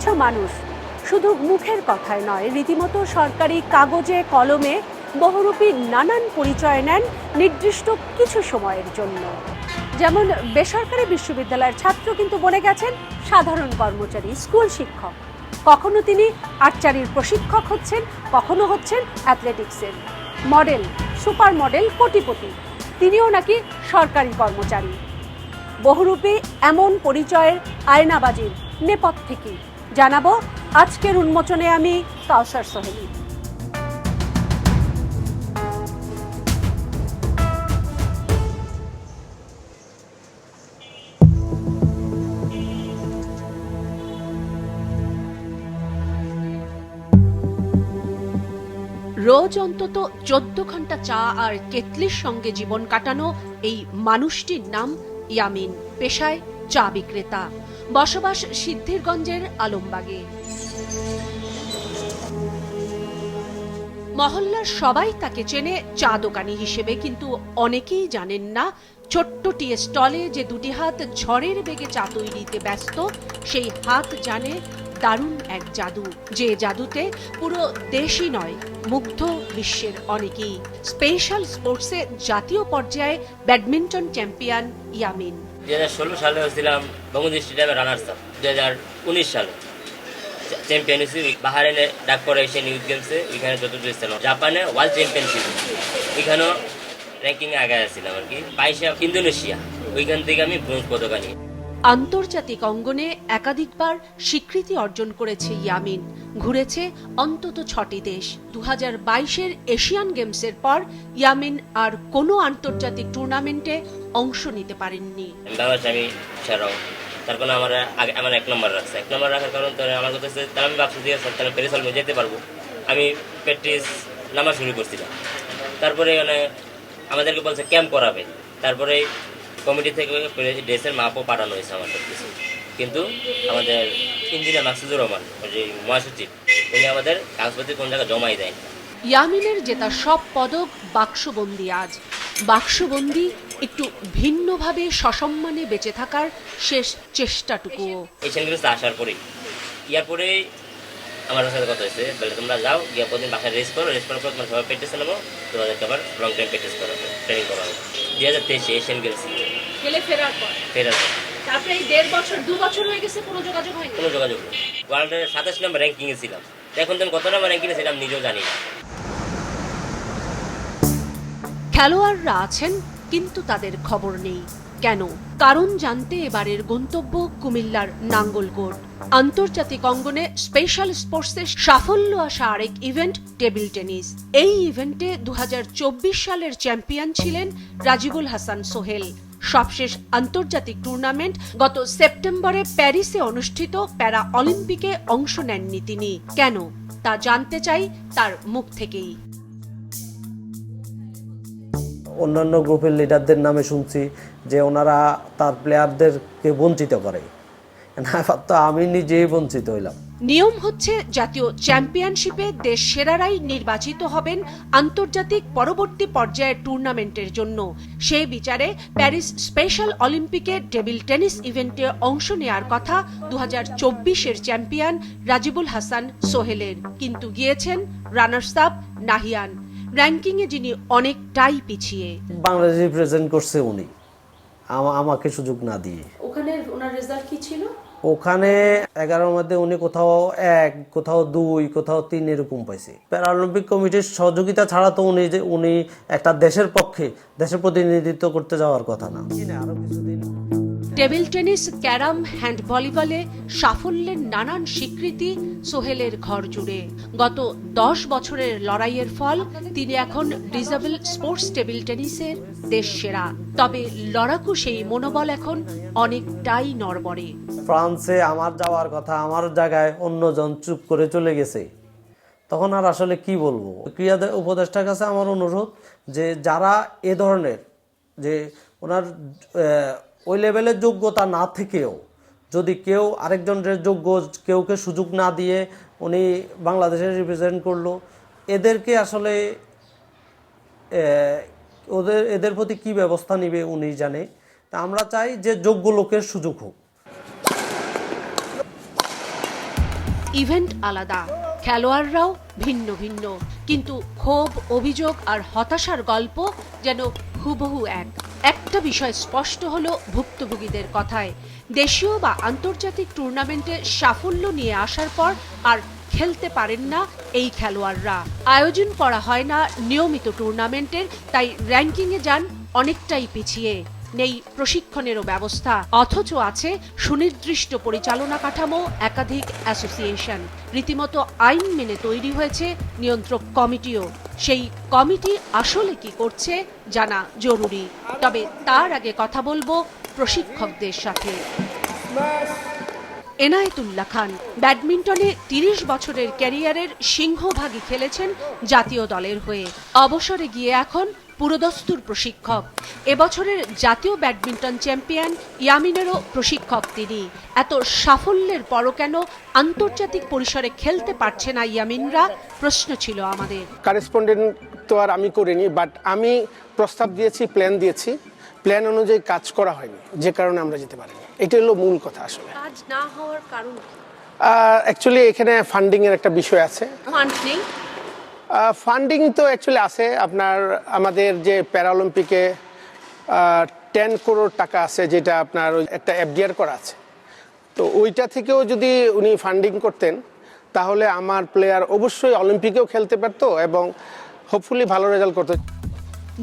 কিছু মানুষ। শুধু মুখের কথায় নয়, রীতিমতো সরকারি কাগজে, কলমে বহুরূপী নানান পরিচয় নেন নির্দিষ্ট কিছু সময়ের জন্য। যেমন বেসরকারি বিশ্ববিদ্যালয়ের ছাত্র কিন্তু বনে গেছেন সাধারণ কর্মচারী, স্কুল শিক্ষক। কখনো তিনি আর্চারির প্রশিক্ষক হচ্ছেন, কখনো হচ্ছেন অ্যাথলেটিক্সের মডেল সুপার মডেল কোটিপতি। তিনিও নাকি সরকারি কর্মচারী। বহুরূপী এমন পরিচয়ের আয়নাবাজির নেপথ্যে কি? জানাব, আজকের উন্মোচনে আমি কাউসার সোহেলি। রোজ অন্তত চোদ্দ ঘণ্টা চা আর কেতলির সঙ্গে জীবন কাটানো এই মানুষটির নাম ইয়ামিন পেশায় চা বিক্রেতা। বসবাস সিদ্ধিরগঞ্জের আলমবাগে। মহল্লার সবাই তাকে চেনে চা দোকানি হিসেবে, কিন্তু অনেকেই জানেন না ছোট্ট টি স্টলে যে দুটি হাত ঝড়ের বেগে চা তৈরিতে ব্যস্ত, সেই হাত জানে দারুণ এক জাদু, যে জাদুতে পুরো দেশই নয়, মুগ্ধ বিশ্বের অনেকেই। স্পেশাল স্পোর্টসে জাতীয় পর্যায়ে ব্যাডমিন্টন চ্যাম্পিয়ন ইয়ামিন। দুই হাজার ষোলো সালে হয়েছিলাম বঙ্গবন্ধু স্টেডিয়ামে রানার্স আপ দু হাজার উনিশ সালে চ্যাম্পিয়নশিপ হয়েছি। বাহারেনে ডাক করে এসে নিউজ গেমসে। ওইখানে চতুর্থ স্থান জাপানে ওয়ার্ল্ড চ্যাম্পিয়নশিপ ওইখানেও র্যাঙ্কিংয়ে আগে আসছিলাম আর কি। বাইশে ইন্দোনেশিয়া। ওইখান থেকে আমি ব্রোঞ্জ পদক আনি। আন্তর্জাতিক অঙ্গনে একাধিকবার স্বীকৃতি অর্জন করেছে ইয়ামিন। ঘুরেছে অন্তত ছটি দেশ। দু হাজার এশিয়ান গেমসের পর ইয়ামিন আর কোনো আন্তর্জাতিক টুর্নামেন্টে অংশ নিতে পারেননি। আমি আমি সেরাও আমার আগে আমার এক নম্বর রাখছে এক নম্বর রাখার কারণ আমার কথা হচ্ছে তাহলে আমি ভাবছি যে তাহলে প্যারিস যেতে পারব। আমি নামা শুরু করছিলাম। তারপরে মানে আমাদেরকে বলছে ক্যাম্প করাবে। তারপরে কমিটি থেকে ড্রেসের মাপও পাঠানো হয়েছে আমার সব কিছু। কিন্তু আমাদের ইঞ্জিনিয়ার মাকসুদুর রহমান ওই যে মহাসচিব উনি আমাদের কাগজপত্র কোন জায়গায় জমাই দেয় ইয়ামিনের জেতা সব পদক বাক্সবন্দি আজ। বাক্সবন্দি একটু ভিন্নভাবে সসম্মানে বেঁচে থাকার শেষ চেষ্টাটুকুও। এশিয়ান গেমসে আসার পরেই ইয়ার পরে আমার সাথে কথা হয়েছে বলে তোমরা যাও গিয়ে প্রতিদিন বাসায় রেস্ট করো রেস্ট করার পর তোমার সবাই প্র্যাকটিসে নেব তোমাদেরকে আবার লং টাইম প্র্যাকটিস করা ট্রেনিং করা হবে দুই হাজার তেইশে এশিয়ান গেমস। গেলে ফেরার পর? ফেরার পর। তারপরে এই দেড় বছর দু বছর হয়ে গেছে কোনো যোগাযোগ হয়নি? কোনো যোগাযোগ নেই। ওয়ার্ল্ডের সাতাশ নম্বর র্যাঙ্কিংয়ে ছিলাম। এখন তুমি কত নম্বর র্যাঙ্কিংয়ে সেটা আমি নিজেও জানি না। খেলোয়াড়রা আছেন কিন্তু তাদের খবর নেই। কেন? কারণ জানতে এবারের গন্তব্য কুমিল্লার নাঙ্গলকোট। আন্তর্জাতিক অঙ্গনে স্পেশাল স্পোর্টসের সাফল্য আসা আরেক ইভেন্ট টেবিল টেনিস এই ইভেন্টে দু হাজার চব্বিশ সালের চ্যাম্পিয়ন ছিলেন রাজিবুল হাসান সোহেল। সবশেষ আন্তর্জাতিক টুর্নামেন্ট গত সেপ্টেম্বরে প্যারিসে অনুষ্ঠিত প্যারা অলিম্পিকে অংশ নেননি তিনি। কেন? তা জানতে চাই তার মুখ থেকেই। অন্যান্য গ্রুপের লিডারদের নামে শুনছি যে ওনারা তার প্লেয়ারদেরকে বঞ্চিত করে। আমি নিজেই বঞ্চিত হইলাম। নিয়ম হচ্ছে জাতীয় চ্যাম্পিয়নশিপে দেশ সেরারাই নির্বাচিত হবেন আন্তর্জাতিক পরবর্তী পর্যায়ের টুর্নামেন্টের জন্য। সেই বিচারে প্যারিস স্পেশাল অলিম্পিকে টেবিল টেনিস ইভেন্টে অংশ নেয়ার কথা দু চব্বিশের চ্যাম্পিয়ন রাজিবুল হাসান সোহেলের। কিন্তু গিয়েছেন রানার্স আপ নাহিয়ান। র্যাঙ্কিংয়ে যিনি অনেকটাই পিছিয়ে। বাংলাদেশ রিপ্রেজেন্ট করছে উনি। আমাকে সুযোগ না দিয়ে। ওখানে ওনার রেজাল্ট কি ছিল? ওখানে এগারোর মধ্যে উনি কোথাও এক কোথাও দুই কোথাও তিন এরকম পাইছে। প্যারালিম্পিক কমিটির সহযোগিতা ছাড়া তো উনি যে উনি একটা দেশের পক্ষে দেশের প্রতিনিধিত্ব করতে যাওয়ার কথা না। আরও কিছুদিন টেবিল টেনিস, ক্যারাম, হ্যান্ড ভলিবলে সাফল্যের নানান স্বীকৃতি সোহেলের ঘর জুড়ে। গত দশ বছরের লড়াইয়ের ফল, তিনি এখন ডিজেবল স্পোর্টস টেবিল টেনিসের দেশ সেরা তবে লড়াকু সেই মনোবল এখন অনেকটাই নড়বড়ে। ফ্রান্সে আমার যাওয়ার কথা, আমার জায়গায় অন্যজন চুপ করে চলে গেছে। তখন আর আসলে কি বলব? ক্রিয়া দে- উপদেষ্টার কাছে আমার অনুরোধ যে, যারা এ ধরনের, যে ওনার ওই লেভেলের যোগ্যতা না থেকেও যদি কেউ আরেকজনের যোগ্য কেউকে সুযোগ না দিয়ে উনি বাংলাদেশে রিপ্রেজেন্ট করল, এদেরকে আসলে ওদের, এদের প্রতি কি ব্যবস্থা নিবে উনি জানে। তা আমরা চাই যে যোগ্য লোকের সুযোগ হোক। ইভেন্ট আলাদা। খেলোয়াড়রাও ভিন্ন ভিন্ন। কিন্তু ক্ষোভ, অভিযোগ আর হতাশার গল্প যেন হুবহু এক। একটা বিষয় স্পষ্ট হলো ভুক্তভোগীদের কথায়। দেশীয় বা আন্তর্জাতিক টুর্নামেন্টে সাফল্য নিয়ে আসার পর আর খেলতে পারেন না এই খেলোয়াড়রা। আয়োজন করা হয় না নিয়মিত টুর্নামেন্টের, তাই র্যাঙ্কিংয়ে যান অনেকটাই পিছিয়ে। নেই প্রশিক্ষণেরও ব্যবস্থা। অথচ আছে সুনির্দিষ্ট পরিচালনা কাঠামো, একাধিক অ্যাসোসিয়েশন। রীতিমতো আইন মেনে তৈরি হয়েছে নিয়ন্ত্রক কমিটিও। সেই কমিটি আসলে কি করছে জানা জরুরি। তবে তার আগে কথা বলব প্রশিক্ষকদের সাথে। এনায়েতুল্লাহ খান ব্যাডমিন্টনে তিরিশ বছরের ক্যারিয়ারের সিংহভাগই খেলেছেন জাতীয় দলের হয়ে। অবসরে গিয়ে এখন পুরোদস্তুর প্রশিক্ষক। এবছরের জাতীয় ব্যাডমিন্টন চ্যাম্পিয়ন ইয়ামিনেরও প্রশিক্ষক তিনি। এত সাফল্যের পরও কেন আন্তর্জাতিক পরিসরে খেলতে পারছে না ইয়ামিনরা? প্রশ্ন ছিল আমাদের। কারেসপন্ডেন্ট তো আর আমি করিনি বাট আমি প্রস্তাব দিয়েছি প্ল্যান দিয়েছি। প্ল্যান অনুযায়ী কাজ করা হয়নি যে কারণে আমরা যেতে পারিনি। এটা হলো মূল কথা আসলে। কাজ না হওয়ার কারণ অ্যাকচুয়ালি এখানে ফান্ডিংয়ের একটা বিষয় আছে। ফান্ড নেই ফান্ডিং তো অ্যাকচুয়ালি আছে। আপনার আমাদের যে প্যারাঅলিম্পিকে টেন করোড় টাকা আছে যেটা আপনার একটা এফডিআর করা আছে। তো ওইটা থেকেও যদি উনি ফান্ডিং করতেন, তাহলে আমার প্লেয়ার অবশ্যই অলিম্পিকেও খেলতে পারতো এবং হোপফুলি ভালো রেজাল্ট করতো।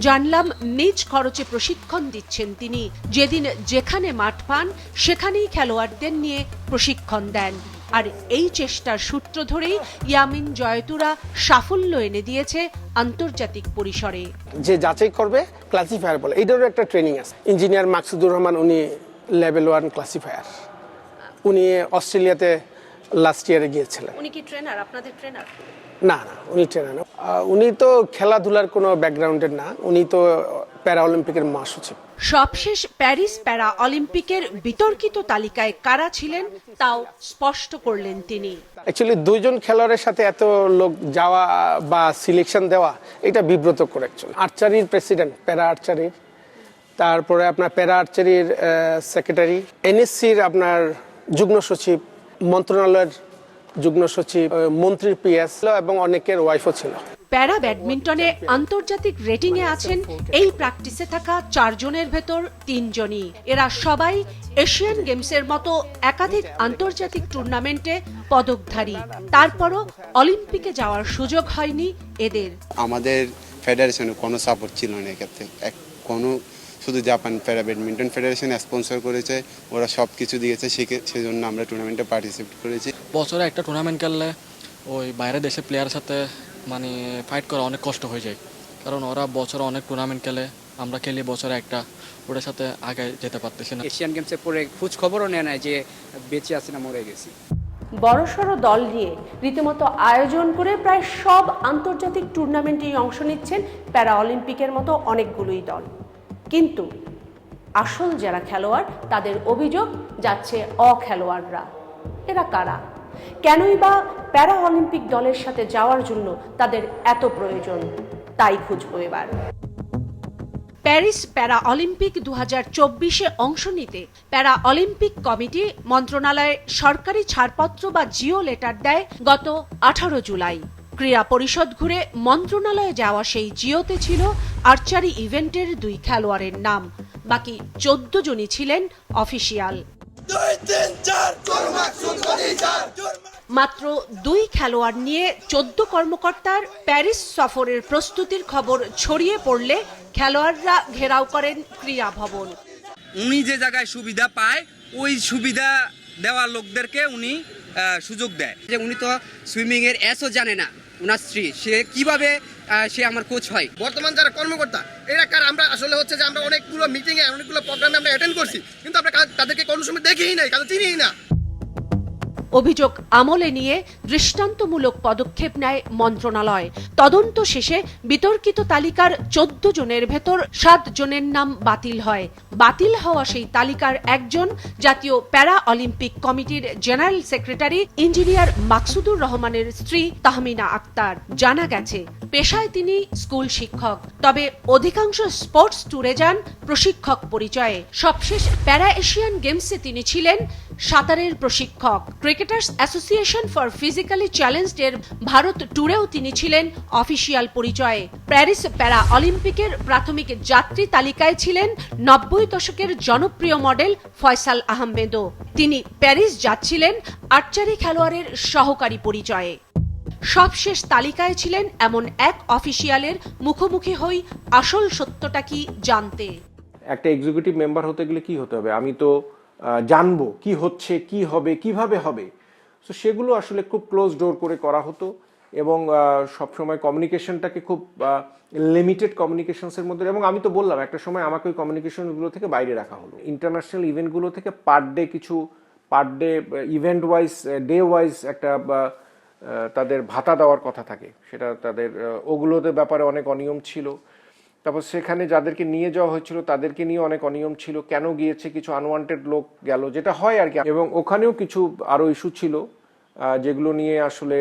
জানলাম নিজ খরচে প্রশিক্ষণ দিচ্ছেন তিনি। যেদিন যেখানে মাঠ পান, সেখানেই খেলোয়াড়দের নিয়ে প্রশিক্ষণ দেন। আর এই চেষ্টার সূত্র ধরেই ইয়ামিন জয়তুরা সাফল্য এনে দিয়েছে আন্তর্জাতিক পরিসরে। যে যাচাই করবে ক্লাসিফায়ার বলে। এইটারও একটা ট্রেনিং আছে। ইঞ্জিনিয়ার মাকসুদুর রহমান উনি লেভেল ওয়ান ক্লাসিফায়ার উনি অস্ট্রেলিয়াতে লাস্ট ইয়ারে গিয়েছিলেন। উনি কি ট্রেনার আপনাদের ট্রেনার না না উনি ট্রেনার না। উনি তো খেলাধুলার কোনো ব্যাকগ্রাউন্ডের না। উনি তো প্যারা অলিম্পিকের মহাসচিব সবশেষ প্যারিস প্যারা অলিম্পিকের বিতর্কিত তালিকায় কারা ছিলেন তাও স্পষ্ট করলেন তিনি। অ্যাকচুয়ালি দুইজন খেলোয়াড়ের সাথে এত লোক যাওয়া বা সিলেকশন দেওয়া এটা বিব্রতকর অ্যাকচুয়ালি আর্চারির প্রেসিডেন্ট প্যারা আর্চারির তারপরে আপনার প্যারা আর্চারির সেক্রেটারি এনএসসির আপনার যুগ্ম সচিব মন্ত্রণালয়ের যুগ্ম সচিব মন্ত্রীর পিএস এবং অনেকের ওয়াইফও ছিল। প্যারা ব্যাডমিন্টনে আন্তর্জাতিক রেটিংয়ে আছেন এই প্র্যাকটিসে থাকা চারজনের ভেতর তিনজনই। এরা সবাই এশিয়ান গেমসের মতো একাধিক আন্তর্জাতিক টুর্নামেন্টে পদকধারী। তারপরও অলিম্পিকে যাওয়ার সুযোগ হয়নি এদের। আমাদের ফেডারেশনে কোনো সাপোর্ট ছিল না এক্ষেত্রে। এক কোনো শুধু জাপান প্যারা ব্যাডমিন্টন ফেডারেশন স্পন্সর করেছে ওরা সব কিছু দিয়েছে সেজন্য আমরা টুর্নামেন্টে পার্টিসিপেট করেছি। বছরে একটা টুর্নামেন্ট খেললে ওই বাইরের দেশের প্লেয়ারের সাথে মানে ফাইট করা অনেক কষ্ট হয়ে যায়। কারণ ওরা বছরে অনেক টুর্নামেন্ট খেলে আমরা খেলি বছরে একটা ওটার সাথে আগে যেতে পারতেছি না। এশিয়ান গেমসে পরে খোঁজ খবরও নেয় না যে বেঁচে আছি না মরে গেছি। বড়সড় দল নিয়ে রীতিমতো আয়োজন করে প্রায় সব আন্তর্জাতিক টুর্নামেন্টেই অংশ নিচ্ছেন প্যারা অলিম্পিকের মতো অনেকগুলোই দল। কিন্তু আসল যারা খেলোয়াড় তাদের অভিযোগ যাচ্ছে অখেলোয়াড়রা। এরা কারা? কেনই বা প্যারা অলিম্পিক দলের সাথে যাওয়ার জন্য তাদের এত প্রয়োজন? তাই খুঁজবো এবার। প্যারিস প্যারা অলিম্পিক দু হাজার অংশ নিতে প্যারা অলিম্পিক কমিটি মন্ত্রণালয়ে সরকারি ছাড়পত্র বা জিও লেটার দেয় গত আঠারো জুলাই। ক্রীড়া পরিষদ ঘুরে মন্ত্রণালয়ে যাওয়া সেই জিওতে ছিল আর্চারি ইভেন্টের দুই খেলোয়াড়ের নাম। বাকি চোদ্দ জনই ছিলেন অফিসিয়াল। মাত্র দুই খেলোয়াড় নিয়ে চোদ্দ কর্মকর্তার প্যারিস সফরের প্রস্তুতির খবর ছড়িয়ে পড়লে খেলোয়াড়রা ঘেরাও করেন ক্রীড়া ভবন। উনি যে জায়গায় সুবিধা পায় ওই সুবিধা দেওয়া লোকদেরকে উনি সুযোগ দেয়। যে উনি তো সুইমিং এর এসও জানে না উনার স্ত্রী। সে কীভাবে সে আমার কোচ হয়। বর্তমান যারা কর্মকর্তা, এরা কার? আমরা আসলে হচ্ছে যে আমরা অনেকগুলো মিটিংয়ে অনেকগুলো প্রোগ্রামে আমরা অ্যাটেন্ড করছি, কিন্তু আমরা তাদেরকে কোনো সময় দেখিই নাই কারণ চিনিই না। অভিযোগ আমলে নিয়ে দৃষ্টান্তমূলক পদক্ষেপ নেয় মন্ত্রণালয়। তদন্ত শেষে বিতর্কিত তালিকার চোদ্দ জনের ভেতর সাত জনের নাম বাতিল হয়। বাতিল হওয়া সেই তালিকার একজন জাতীয় প্যারা অলিম্পিক কমিটির জেনারেল সেক্রেটারি ইঞ্জিনিয়ার মাকসুদুর রহমানের স্ত্রী তাহমিনা আক্তার। জানা গেছে, পেশায় তিনি স্কুল শিক্ষক, তবে অধিকাংশ স্পোর্টস ট্যুরে যান প্রশিক্ষক পরিচয়ে। সবশেষ প্যারা এশিয়ান গেমসে তিনি ছিলেন সাঁতারের প্রশিক্ষক। Cricketers association for physically challenged এর ভারত ট্যুরেও তিনি ছিলেন অফিসিয়াল পরিচয়ে। প্যারিস প্যারা অলিম্পিকের প্রাথমিক যাত্রী তালিকায় ছিলেন নব্বই দশকের জনপ্রিয় মডেল ফয়সাল আহমেদও। তিনি প্যারিস যাচ্ছিলেন আর্চারি খেলোয়াড়ের সহকারী পরিচয়ে। সবশেষ তালিকায় ছিলেন এমন এক অফিসিয়ালের মুখোমুখি হই আসল সত্যটা কি জানতে। একটা এক্সিকিউটিভ মেম্বার হতে গেলে কি হতে হবে? আমি তো জানব কি হচ্ছে, কি হবে, কীভাবে হবে। তো সেগুলো আসলে খুব ক্লোজ ডোর করে করা হতো এবং সবসময় কমিউনিকেশনটাকে খুব লিমিটেড কমিউনিকেশনসের মধ্যে এবং আমি তো বললাম, একটা সময় আমাকে ওই কমিউনিকেশনগুলো থেকে বাইরে রাখা হলো। ইন্টারন্যাশনাল ইভেন্টগুলো থেকে পার ডে কিছু per day event wise day wise একটা তাদের ভাতা দেওয়ার কথা থাকে। সেটা তাদের ওগুলোতে ব্যাপারে অনেক অনিয়ম ছিল। তারপর সেখানে যাদেরকে নিয়ে যাওয়া হয়েছিল, তাদেরকে নিয়ে অনেক অনিয়ম ছিল, কেন গিয়েছে, কিছু আনওয়ান্টেড লোক গেল, যেটা হয় আর কি। এবং ওখানেও কিছু আরও ইস্যু ছিল যেগুলো নিয়ে আসলে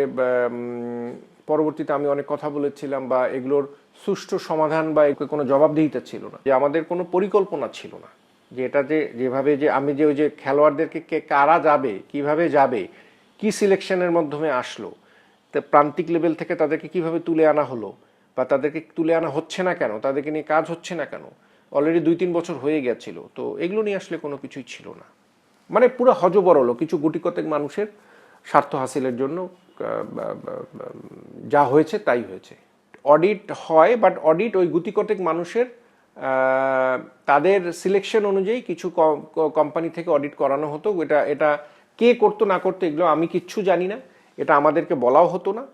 পরবর্তীতে আমি অনেক কথা বলেছিলাম বা এগুলোর সুষ্ঠু সমাধান বা কোনো জবাবদিহিতা ছিল না, যে আমাদের কোনো পরিকল্পনা ছিল না, যে এটা যে, যেভাবে যে, আমি যে, ওই যে খেলোয়াড়দেরকে কে, কারা যাবে, কীভাবে যাবে, কি সিলেকশনের মাধ্যমে আসলো, তা প্রান্তিক লেভেল থেকে তাদেরকে কীভাবে তুলে আনা হলো বা তাদেরকে তুলে আনা হচ্ছে না কেন? তাদেরকে নিয়ে কাজ হচ্ছে না কেন? অলরেডি দুই তিন বছর হয়ে গেছিল। তো এগুলো নিয়ে আসলে কোনো কিছুই ছিল না। মানে পুরো হজবরল কিছু গুটি কতেক মানুষের স্বার্থ হাসিলের জন্য যা হয়েছে তাই হয়েছে। অডিট হয় বাট অডিট ওই গুটি কতেক মানুষের তাদের সিলেকশন অনুযায়ী কিছু কোম্পানি থেকে অডিট করানো হতো। এটা এটা কে করতো না করতো এগুলো আমি কিচ্ছু জানি না। এটা আমাদেরকে বলাও হতো না।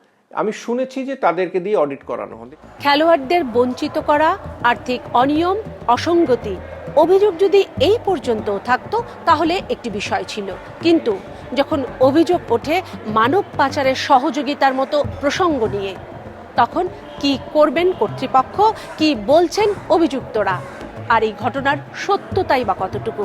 আমি শুনেছি যে তাদেরকে দিয়ে অডিট করানো হতো খেলোয়াড়দের বঞ্চিত করা, আর্থিক অনিয়ম, অসঙ্গতি, অভিযোগ যদি এই পর্যন্ত থাকতো, তাহলে একটি বিষয় ছিল। কিন্তু যখন অভিযোগ ওঠে মানব পাচারের সহযোগিতার মতো প্রসঙ্গ নিয়ে, তখন কি করবেন কর্তৃপক্ষ, কি বলছেন অভিযুক্তরা? আর এই ঘটনার সত্যতাই বা কতটুকু?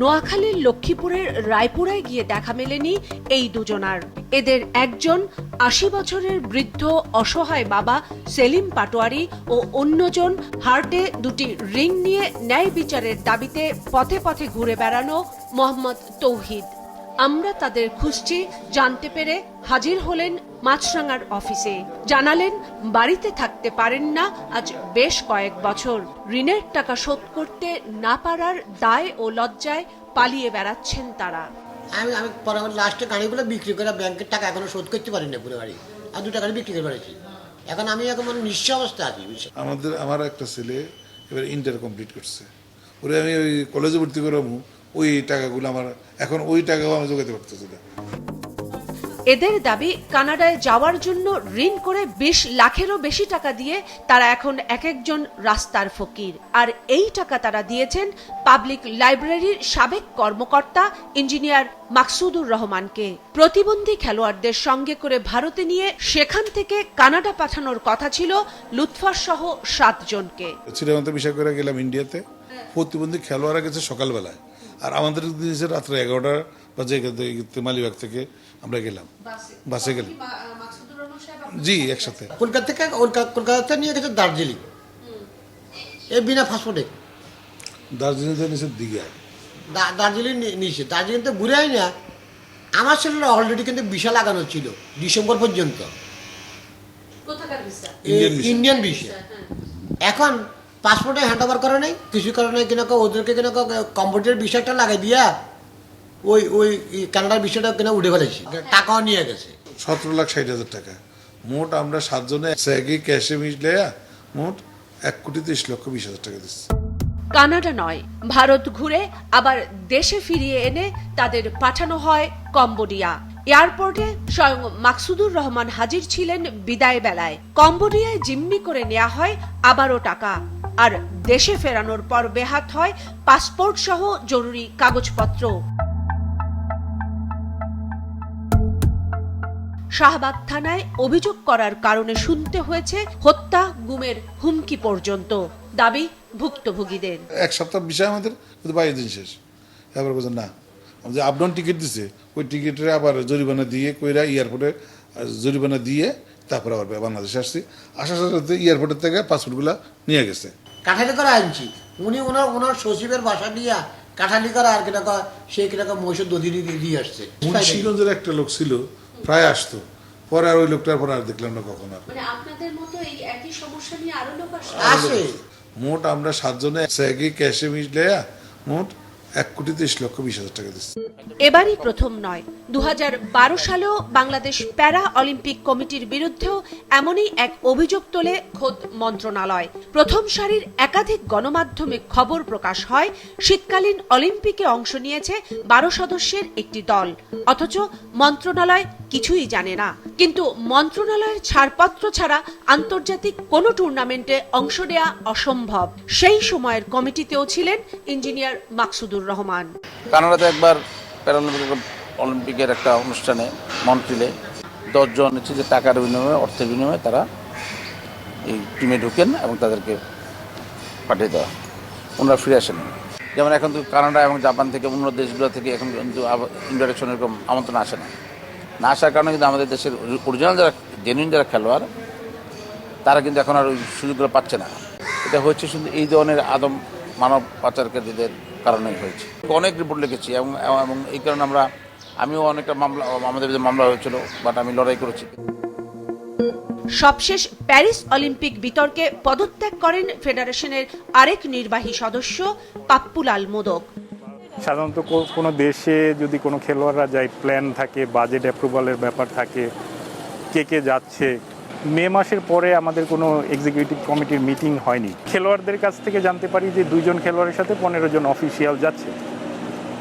নোয়াখালীর লক্ষ্মীপুরের রায়পুরায় গিয়ে দেখা মেলেনি এই দুজনার। এদের একজন আশি বছরের বৃদ্ধ অসহায় বাবা সেলিম পাটোয়ারি ও অন্যজন হার্টে দুটি রিং নিয়ে ন্যায় বিচারের দাবিতে পথে পথে ঘুরে বেড়ানো মোহাম্মদ তৌহিদ। আমরা তাদের খুঁজছি, জানতে পেরে হাজির হলেন মাছরাঙার অফিসে। জানালেন বাড়িতে থাকতে পারেন না আজ বেশ কয়েক বছর। ঋণের টাকা শোধ করতে না পারার দায় ও লজ্জায় পালিয়ে বেড়াচ্ছেন তারা। আমি আমি পরে আমার লাস্টে গাড়িগুলো বিক্রি করে ব্যাংকের টাকা এখনও শোধ করতে পারি না পুরো গাড়ি আর দুটা গাড়ি বিক্রি করে পেরেছি এখন আমি এখন মানে নিঃস্ব অবস্থা আছি আমাদের আমার একটা ছেলে এবার ইন্টার কমপ্লিট করছে। ওরে আমি ওই কলেজে ভর্তি করাবো ওই টাকাগুলো আমার এখন ওই টাকাও আমি জোগাতে পারতেছি না। এদের দাবি, কানাডায় যাওয়ার জন্য ঋণ করে বিশ লাখেরও বেশি টাকা দিয়ে তারা এখন এক একজন রাস্তার ফকির। আর এই টাকা তারা দিয়েছেন পাবলিক লাইব্রেরির সাবেক কর্মকর্তা ইঞ্জিনিয়ার মাকসুদুর রহমানকে। প্রতিবন্ধী খেলোয়াড়দের সঙ্গে করে ভারতে নিয়ে সেখান থেকে কানাডা পাঠানোর কথা ছিল লুৎফার সহ সাতজনকে। বিষয় করে গেলাম ইন্ডিয়াতে। প্রতিবন্ধী খেলোয়াড়রা গেছে সকালবেলায়। আর আমাদের রাত্রে এগারোটা বাজে মালিবাগ থেকে আমরা গেলাম। বাসে। গেলাম। জি একসাথে। কলকাতা থেকে কলকাতা থেকে নিয়ে গেছে দার্জিলিং। এ বিনা পাসপোর্টে দার্জিলিং থেকে নিচে দীঘায় দার্জিলিং নিয়েছে দার্জিলিং তো ঘুরে আই না। আমার ছেলেরা অলরেডি কিন্তু ভিসা লাগানো ছিল ডিসেম্বর পর্যন্ত। ইন্ডিয়ান ভিসা এখন পাসপোর্টে হ্যান্ড ওভার করে নাই কিছু কারণে কিনা ওদেরকে কিনা কম্পিউটার বিষয়টা লাগাই দিয়া ওই ওই কানাডার বিষয়টা কিনা উঠে ফেলেছি টাকাও নিয়ে গেছে। সতেরো লাখ ষাট হাজার টাকা। মোট আমরা সাতজনে একই ক্যাশে মিশলে মোট এক কোটি তিরিশ লক্ষ বিশ হাজার টাকা দিচ্ছি। কানাডা নয় ভারত ঘুরে আবার দেশে ফিরিয়ে এনে তাদের পাঠানো হয় কম্বোডিয়া। এয়ারপোর্টে স্বয়ং মাকসুদুর রহমান হাজির ছিলেন বিদায় বেলায়। কম্বোডিয়ায় জিম্মি করে নেওয়া হয় আবারও টাকা। আর দেশে ফেরানোর পর বেহাত হয় পাসপোর্ট সহ জরুরি কাগজপত্র। শাহবাগ থানায় অভিযোগ করার কারণে শুনতে হয়েছে হত্যা গুমের হুমকি পর্যন্ত। দাবি ভুক্তভোগীদের। এক সপ্তাহ বিষয় আমাদের বাইশ দিন শেষ। এবার বলছেন না যে আপডাউন টিকিট দিছে। ওই টিকিটের আবার জরিমানা দিয়ে কইরা এয়ারপোর্টে জরিমানা দিয়ে তারপরে আবার বাংলাদেশে আসছি। আসার সাথে সাথে এয়ারপোর্টের থেকে পাসপোর্টগুলো নিয়ে গেছে। কাঠালি করে আনছি উনি ওনার ওনার সচিবের বাসা নিয়ে কাঠালি করে আর কিনা কয়, সে কিনা মহিষের দধি দিয়ে দিয়ে আসছে। মুন্সিগঞ্জের একটা লোক ছিল প্রায় আসতো। পরে আর ওই লোকটার পরে আর দেখলাম না কখন আর। মানে আপনাদের মতো এই একই সমস্যা নিয়ে আরও লোক আসে? মোট আমরা সাতজনে একই ক্যাশে মিশলে মোট এক কোটি তেইশ লক্ষ বিশ হাজার টাকা দিচ্ছি। এবারই প্রথম নয়। দু সালেও বাংলাদেশ প্যারা অলিম্পিক কমিটির বিরুদ্ধেও এমনই এক অভিযোগ তোলে খোদ মন্ত্রণালয়। প্রথম সারির একাধিক গণমাধ্যমে খবর প্রকাশ হয়, শীতকালীন অলিম্পিকে অংশ নিয়েছে বারো সদস্যের একটি দল। অথচ মন্ত্রণালয় কিছুই জানে না। কিন্তু মন্ত্রণালয়ের ছাড়পত্র ছাড়া আন্তর্জাতিক কোনো টুর্নামেন্টে অংশ নেওয়া অসম্ভব। সেই সময়ের কমিটিতেও ছিলেন ইঞ্জিনিয়ার মাকসুদুর রহমান। কানাডাতে একবার প্যারালিম্পিক অলিম্পিকের একটা অনুষ্ঠানে মন্ট্রিলে দশজন হচ্ছে যে টাকার বিনিময়ে, অর্থের বিনিময়ে তারা এই টিমে ঢুকেন এবং তাদেরকে পাঠিয়ে দেওয়া ওনারা ফিরে আসেন। যেমন এখন তো কানাডা এবং জাপান থেকে অন্য দেশগুলো থেকে এখন কিন্তু ইন্টারেকশন এরকম আমন্ত্রণ আসে না। না আসার কারণে কিন্তু আমাদের দেশের অরিজিনাল যারা জেনুইন যারা খেলোয়াড়, তারা কিন্তু এখন আর ওই সুযোগগুলো পাচ্ছে না। এটা হচ্ছে শুধু এই ধরনের আদম মানব পাচারকারীদের কারণেই হয়েছে। অনেক রিপোর্ট লিখেছি এবং এবং এই কারণে আমরা আমিও অনেকটা মামলা আমাদের বিরুদ্ধে মামলা হয়েছিল বাট আমি লড়াই করেছি। সবশেষ প্যারিস অলিম্পিক বিতর্কে পদত্যাগ করেন ফেডারেশনের আরেক নির্বাহী সদস্য পাপ্পুলাল মোদক। সাধারণত কোনো দেশে যদি কোনো খেলোয়াড়রা যায় প্ল্যান থাকে বাজেট অ্যাপ্রুভালের ব্যাপার থাকে কে কে যাচ্ছে মে মাসের পরে আমাদের কোনো এক্সিকিউটিভ কমিটির মিটিং হয়নি। খেলোয়াড়দের কাছ থেকে জানতে পারি যে দুইজন খেলোয়াড়ের সাথে পনেরো জন অফিসিয়াল যাচ্ছে।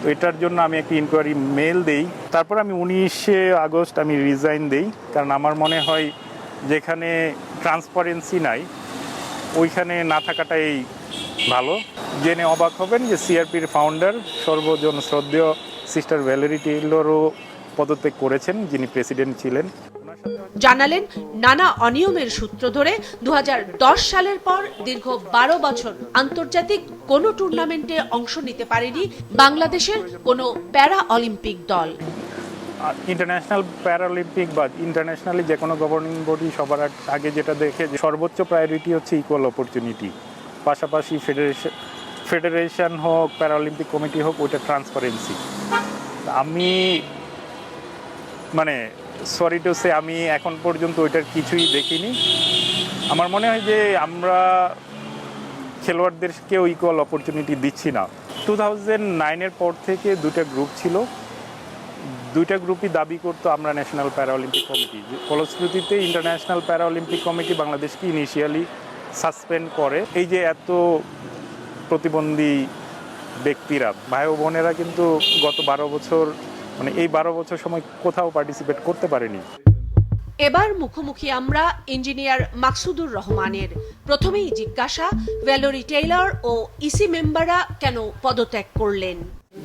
তো এটার জন্য আমি একটি ইনকোয়ারি মেল দেই। তারপর আমি উনিশে আগস্ট আমি রিজাইন দেই। কারণ আমার মনে হয় যেখানে ট্রান্সপারেন্সি নাই, ওইখানে না থাকাটাই ভালো। জেনে অবাক হবেন যে সিআরপির ফাউন্ডার সর্বজন শ্রদ্ধেয় সিস্টার ভ্যালেরি টেইলরও পদত্যাগ করেছেন, যিনি প্রেসিডেন্ট ছিলেন। জানালেন নানা অনিয়মের সূত্র ধরে দুহাজার দশ সালের পর দীর্ঘ বারো বছর আন্তর্জাতিক কোনো টুর্নামেন্টে অংশ নিতে পারেনি বাংলাদেশের কোনো প্যারা অলিম্পিক দল। ইন্টারন্যাশনাল প্যারালিম্পিক বা ইন্টারন্যাশনালি যে কোনো গভর্নিং বডি সবার আগ- আগে যেটা দেখে যে সর্বোচ্চ প্রায়োরিটি হচ্ছে ইকুয়াল অপরচুনিটি পাশাপাশি ফেডারেশন ফেডারেশন হোক প্যারালিম্পিক কমিটি হোক, ওইটা ট্রান্সপারেন্সি আমি মানে সরি টু সে আমি এখন পর্যন্ত ওইটার কিছুই দেখিনি। আমার মনে হয় যে আমরা খেলোয়াড়দেরকেও ইকুয়াল অপরচুনিটি দিচ্ছি না। টু থাউজেন্ড নাইনের পর থেকে দুটা গ্রুপ ছিল। দুইটা গ্রুপই দাবি করতো আমরা ন্যাশনাল প্যারা অলিম্পিক কমিটি ফলশ্রুতিতে ইন্টারন্যাশনাল প্যারা অলিম্পিক কমিটি বাংলাদেশকে ইনিশিয়ালি সাসপেন্ড করে। এই যে এত প্রতিবন্ধী ব্যক্তিরা, ভাই ও বোনেরা কিন্তু গত বারো বছর মানে এই বারো বছর সময় কোথাও পার্টিসিপেট করতে পারেনি। এবার মুখোমুখি আমরা ইঞ্জিনিয়ার মাকসুদুর রহমানের। প্রথমেই জিজ্ঞাসা ভ্যালোরি টেইলর ও ইসি মেম্বাররা কেন পদত্যাগ করলেন?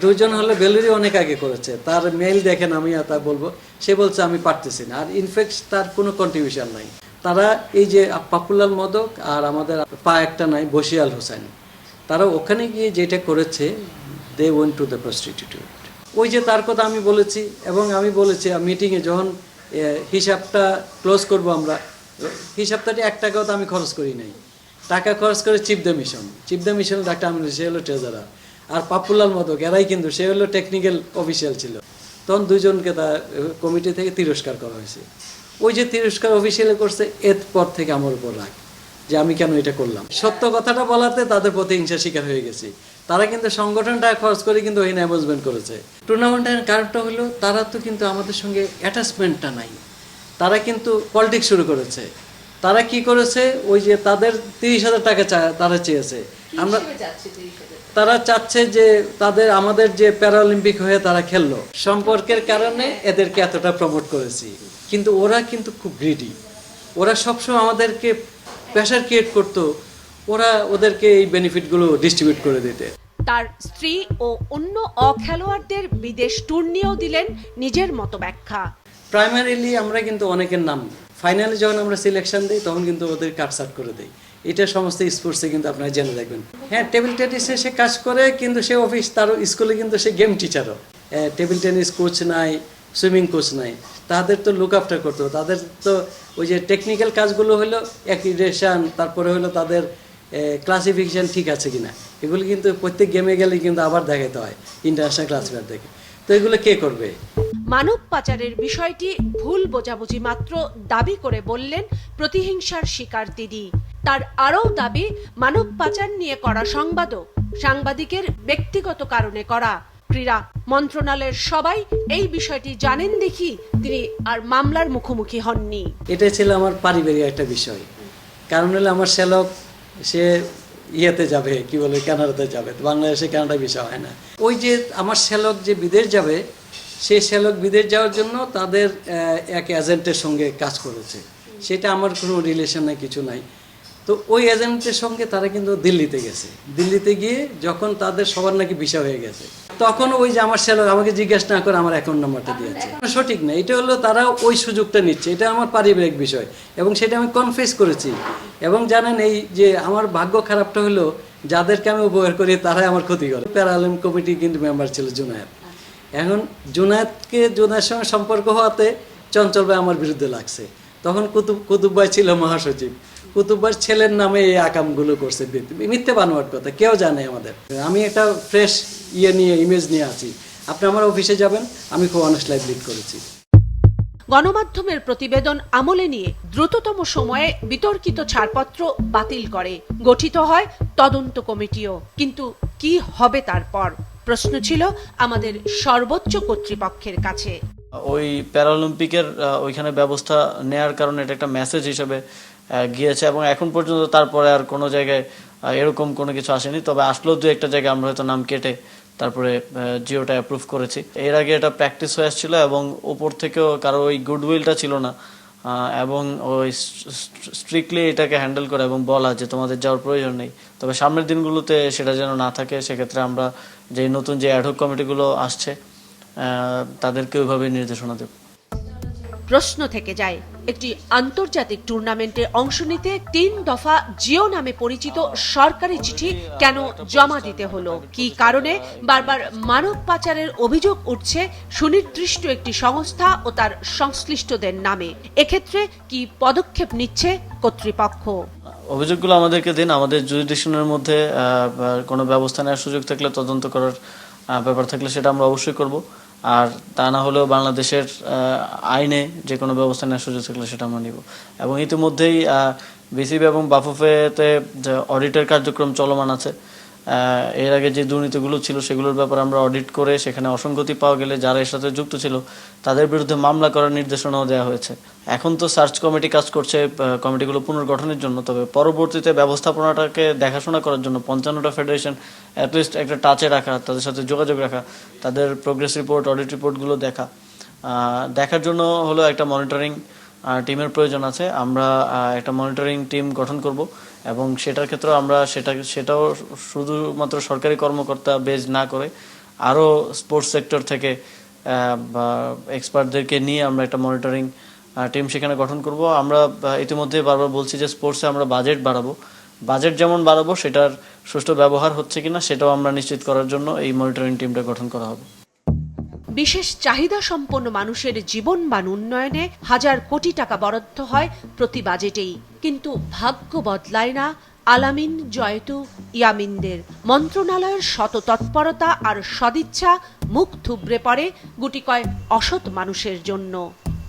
দুজন হলে বেলুরি অনেক আগে করেছে। তার মেইল দেখেন আমি আর তা বলব। সে বলছে আমি পারতেছি না। আর ইনফ্যাক্ট তার কোনো কন্ট্রিবিউশন নাই। তারা এই যে পাপুলাল মদক আর আমাদের পা একটা নাই বসিয়াল হোসেন। তারা ওখানে গিয়ে যেটা করেছে they went to the prostitute ওই যে তার কথা আমি বলেছি এবং আমি বলেছি মিটিংয়ে যখন হিসাবটা ক্লোজ করব আমরা হিসাবটাটি এক টাকাও তো আমি খরচ করি নাই। টাকা খরচ করে cheap the mission cheap the mission doctor আমি সে হলো ট্রেজারার আর পাপুলার মতো এরাই কিন্তু, সে হলো টেকনিক্যাল অফিসিয়াল ছিল। তখন দুজনকে তা কমিটি থেকে তিরস্কার করা হয়েছে। ওই যে তিরস্কার অফিসিয়ালে করছে এর পর থেকে আমার উপর রাগ, যে আমি কেন এটা করলাম? সত্য কথাটা বলাতে তাদের প্রতি হিংসা শিকার হয়ে গেছি। তারা কিন্তু সংগঠনটা খরচ করে কিন্তু ওই অ্যামেজমেন্ট করেছে। টুর্নামেন্টের কারণটা হলো তারা তো কিন্তু আমাদের সঙ্গে অ্যাটাচমেন্টটা নাই। তারা কিন্তু পলিটিক্স শুরু করেছে। তারা কি করেছে? ওই যে তাদের তিরিশ হাজার টাকা তারা চেয়েছে। আমরা তারা চাচ্ছে যে তাদের আমাদের যে প্যারালিম্পিক হয়ে তারা খেললো। সম্পর্কের কারণে এদেরকে এতটা প্রমোট করেছি। কিন্তু ওরা কিন্তু খুব গ্রিডি ওরা সবসময় আমাদেরকে প্রেশার ক্রিয়েট করতো। ওরা ওদেরকে এই বেনিফিটগুলো ডিস্ট্রিবিউট করে দিতে। তার স্ত্রী ও অন্য অখেলোয়াড়দের বিদেশ ট্যুর নিয়েও দিলেন নিজের মতো ব্যাখ্যা। প্রাইমারিলি আমরা কিন্তু অনেকের নাম ফাইনালে যখন আমরা সিলেকশন দিই তখন কিন্তু ওদের কাটসাট করে দিই। এটা সমস্ত স্পোর্টসে কিন্তু আপনারা জেনে দেখবেন হ্যাঁ টেবিল টেনিসে সে কাজ করে কিন্তু সে অফিস তার স্কুলে কিন্তু সে গেম টিচারও টেবিল টেনিস কোচ নাই সুইমিং কোচ নাই। তাদের তো লুক আফটার করতে হবে। তাদের তো ওই যে টেকনিক্যাল কাজগুলো হলো অ্যাক্রিডেশন তারপরে হলো তাদের ক্লাসিফিকেশন ঠিক আছে কিনা? এগুলো কিন্তু প্রত্যেক গেমে গেলে কিন্তু আবার দেখাতে হয় ইন্টারন্যাশনাল ক্লাসিফায়ার দেখে। তো এগুলো কে করবে? মানব পাচারের বিষয়টি ভুল বোঝাবুঝি মাত্র দাবি করে বললেন প্রতিহিংসার শিকার তিনি তার আরও দাবি মানব পাচার নিয়ে করা সংবাদও সাংবাদিকের ব্যক্তিগত কারণে করা। ক্রীড়া মন্ত্রণালয়ের সবাই এই বিষয়টি জানেন দেখি তিনি আর মামলার মুখোমুখি হননি। এটাই ছিল আমার পারিবারিক একটা বিষয়। কারণ হলো আমার শ্যালক সে ইয়েতে যাবে, কি বলে, কানাডাতে যাবে বাংলাদেশে কানাডা বিষয় হয় না। ওই যে আমার শ্যালক যে বিদেশ যাবে সেই শ্যালক বিদেশ যাওয়ার জন্য তাদের এক এজেন্টের সঙ্গে কাজ করেছে। সেটা আমার কোনো রিলেশনে কিছু নাই। তো ওই এজেন্টের সঙ্গে তারা কিন্তু দিল্লিতে গেছে। দিল্লিতে গিয়ে যখন তাদের সবার নাকি বিষয় হয়ে গেছে। তখন ওই যে আমার শ্যালক আমাকে জিজ্ঞেস না করে আমার অ্যাকাউন্ট নাম্বারটা দিয়েছে। সঠিক না এটা হলো তারা ওই সুযোগটা নিচ্ছে। এটা আমার পারিবারিক বিষয় এবং সেটা আমি কনফেস করেছি। এবং জানেন এই যে আমার ভাগ্য খারাপটা হলো যাদেরকে আমি উপকার করি তারাই আমার ক্ষতি করে। প্যারালিম কমিটি কিন্তু মেম্বার ছিল জুনায়েদ। এখন জুনায়েদকে জুনায়ের সঙ্গে সম্পর্ক হওয়াতে চঞ্চল ভাই আমার বিরুদ্ধে লাগছে। তখন কুতুব কুতুব ভাই ছিল মহাসচিব। কুতুব ভাইয়ের ছেলের নামে এই আকামগুলো করছে মিথ্যে বানোয়ার কথা কেউ জানে আমাদের। আমি একটা ফ্রেশ ইয়ে নিয়ে ইমেজ নিয়ে আছি। আপনি আমার অফিসে যাবেন আমি খুব অনেস্ট লাইফ লিড করেছি। গণমাধ্যমের প্রতিবেদন আমলে নিয়ে দ্রুততম সময়ে বিতর্কিত ছাড়পত্র বাতিল করে। গঠিত হয় তদন্ত কমিটিও। কিন্তু কি হবে তারপর? প্রশ্ন ছিল আমাদের সর্বোচ্চ কর্তৃপক্ষের কাছে। ওই প্যারালিম্পিকের আহ, ওইখানে ব্যবস্থা নেয়ার কারণে এটা একটা মেসেজ হিসেবে গিয়েছে এবং এখন পর্যন্ত তারপরে আর কোনো জায়গায় এরকম কোনো কিছু আসেনি। তবে আসলেও দু একটা জায়গায় আমরা হয়তো নাম কেটে তারপরে জিওটা অ্যাপ্রুভ করেছি। এর আগে এটা প্র্যাকটিস হয়ে আসছিল এবং ওপর থেকেও কারও ওই গুডউইলটা ছিল না এবং ওই স্ট্রিক্টলি এটাকে হ্যান্ডেল করে এবং বলা যে তোমাদের যাওয়ার প্রয়োজন নেই। তবে সামনের দিনগুলোতে সেটা যেন না থাকে, সেক্ষেত্রে আমরা যে নতুন যে অ্যাডহক কমিটিগুলো আসছে তাদেরকে ওইভাবে নির্দেশনা দেব। প্রশ্ন থেকে যায়। একটি আন্তর্জাতিক টুর্নামেন্টে অংশ নিতে তিন দফা জিও নামে পরিচিত সরকারি চিঠি কেন জমা দিতে হলো? কি কারণে? বারবার মানব পাচারের অভিযোগ উঠছে সুনির্দিষ্ট একটি সংস্থা ও তার সংশ্লিষ্টদের নামে। এক্ষেত্রে কি পদক্ষেপ নিচ্ছে কর্তৃপক্ষ? অভিযোগগুলো আমাদেরকে দিন। আমাদের জুরিডিকশনের মধ্যে কোনো ব্যবস্থা নেওয়ার সুযোগ থাকলে, তদন্ত করার ব্যাপার থাকলে সেটা আমরা অবশ্যই করব। আর তা না হলেও বাংলাদেশের আইনে যে কোনো ব্যবস্থা নেওয়ার সুযোগ থাকলে সেটা আমরা নিব। এবং ইতিমধ্যেই বিসিবি এবং বাফুফেতে যে অডিটের কার্যক্রম চলমান আছে এর আগে যে দুর্নীতিগুলো ছিল সেগুলোর ব্যাপারে আমরা অডিট করে সেখানে অসঙ্গতি পাওয়া গেলে যারা এর সাথে যুক্ত ছিল, তাদের বিরুদ্ধে মামলা করার নির্দেশনাও দেওয়া হয়েছে। এখন তো সার্চ কমিটি কাজ করছে কমিটিগুলো পুনর্গঠনের জন্য, তবে পরবর্তীতে ব্যবস্থাপনাটাকে দেখাশোনা করার জন্য পঞ্চান্নটা ফেডারেশন অ্যাটলিস্ট একটা টাচে রাখা, তাদের সাথে যোগাযোগ রাখা, তাদের প্রোগ্রেস রিপোর্ট অডিট রিপোর্টগুলো দেখা। দেখার জন্য হলো একটা মনিটরিং টিমের প্রয়োজন আছে। আমরা একটা মনিটরিং টিম গঠন করব। এবং সেটার ক্ষেত্রেও আমরা সেটা, সেটাও শুধুমাত্র সরকারি কর্মকর্তা বেজ না করে আরও স্পোর্টস সেক্টর থেকে বা এক্সপার্টদেরকে নিয়ে আমরা একটা মনিটরিং টিম সেখানে গঠন করব। আমরা ইতিমধ্যে বারবার বলছি যে স্পোর্টসে আমরা বাজেট বাড়াবো। বাজেট যেমন বাড়াবো, সেটার সুষ্ঠু ব্যবহার হচ্ছে কিনা সেটাও আমরা নিশ্চিত করার জন্য এই মনিটরিং টিমটা গঠন করা হবে। বিশেষ চাহিদা সম্পন্ন মানুষের জীবন মান উন্নয়নে হাজার কোটি টাকা বরাদ্দ হয় প্রতি বাজেটেই। কিন্তু ভাগ্য বদলায় না আলামিন জয়তু ইয়ামিনদের। মন্ত্রণালয়ের শত তৎপরতা আর সদিচ্ছা মুখ থুবড়ে পড়ে গুটিকয় অসৎ মানুষের জন্য।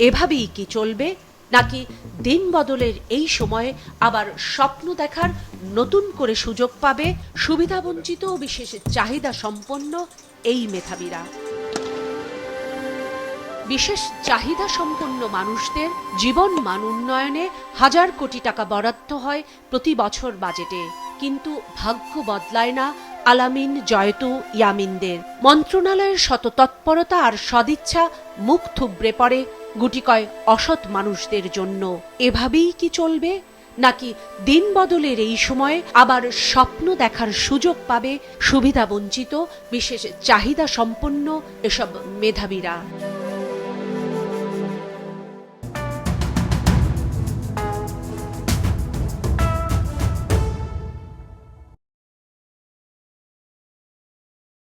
এভাবেই কি চলবে? নাকি দিন বদলের এই সময়ে আবার স্বপ্ন দেখার নতুন করে সুযোগ পাবে সুবিধাবঞ্চিত বিশেষ চাহিদা সম্পন্ন এই মেধাবীরা? বিশেষ চাহিদা সম্পন্ন মানুষদের জীবন মান উন্নয়নে হাজার কোটি টাকা বরাদ্দ হয় প্রতি বছর বাজেটে। কিন্তু ভাগ্য বদলায় না আলামিন জয়তু ইয়ামিনদের। মন্ত্রণালয়ের শত তৎপরতা আর সদিচ্ছা মুখ থুবড়ে পড়ে গুটিকয় অসৎ মানুষদের জন্য। এভাবেই কি চলবে? নাকি দিন বদলের এই সময়ে আবার স্বপ্ন দেখার সুযোগ পাবে সুবিধাবঞ্চিত বিশেষ চাহিদা সম্পন্ন এসব মেধাবীরা?